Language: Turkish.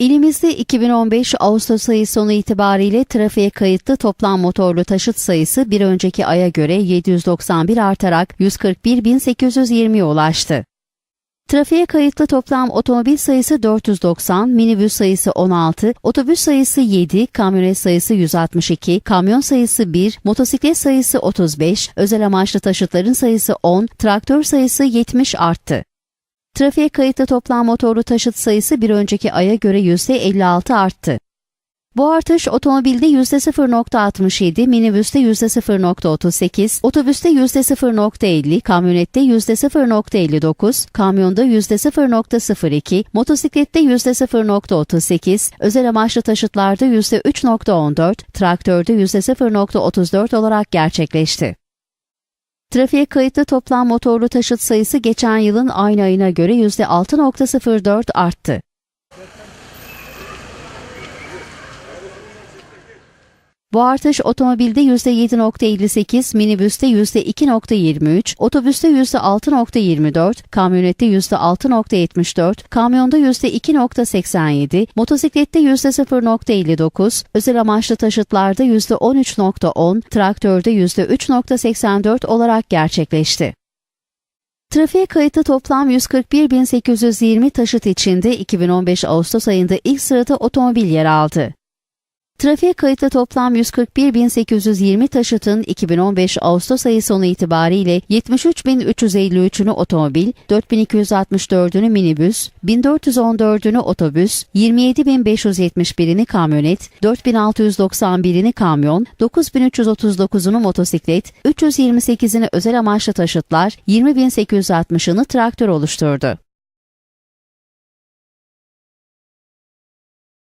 İlimizde 2015 Ağustos ayı sonu itibariyle trafiğe kayıtlı toplam motorlu taşıt sayısı bir önceki aya göre 791 artarak 141.820'ye ulaştı. Trafiğe kayıtlı toplam otomobil sayısı 490, minibüs sayısı 16, otobüs sayısı 7, kamyonet sayısı 162, kamyon sayısı 1, motosiklet sayısı 35, özel amaçlı taşıtların sayısı 10, traktör sayısı 70 arttı. Trafiğe kayıtlı toplam motorlu taşıt sayısı bir önceki aya göre %56 arttı. Bu artış otomobilde %0.67, minibüste %0.38, otobüste %0.50, kamyonette %0.59, kamyonda %0.02, motosiklette %0.38, özel amaçlı taşıtlarda %3.14, traktörde %0.34 olarak gerçekleşti. Trafiğe kayıtlı toplam motorlu taşıt sayısı geçen yılın aynı ayına göre %6.04 arttı. Bu artış otomobilde %7.58, minibüste %2.23, otobüste %6.24, kamyonette %6.74, kamyonda %2.87, motosiklette %0.59, özel amaçlı taşıtlarda %13.10, traktörde %3.84 olarak gerçekleşti. Trafiğe kayıtlı toplam 141.820 taşıt içinde 2015 Ağustos ayında ilk sırada otomobil yer aldı. Trafiğe kayıtlı toplam 141.820 taşıtın 2015 Ağustos ayı sonu itibariyle 73.353'ünü otomobil, 4.264'ünü minibüs, 1.414'ünü otobüs, 27.571'ini kamyonet, 4.691'ini kamyon, 9.339'unu motosiklet, 328'ini özel amaçlı taşıtlar, 20.860'ını traktör oluşturdu.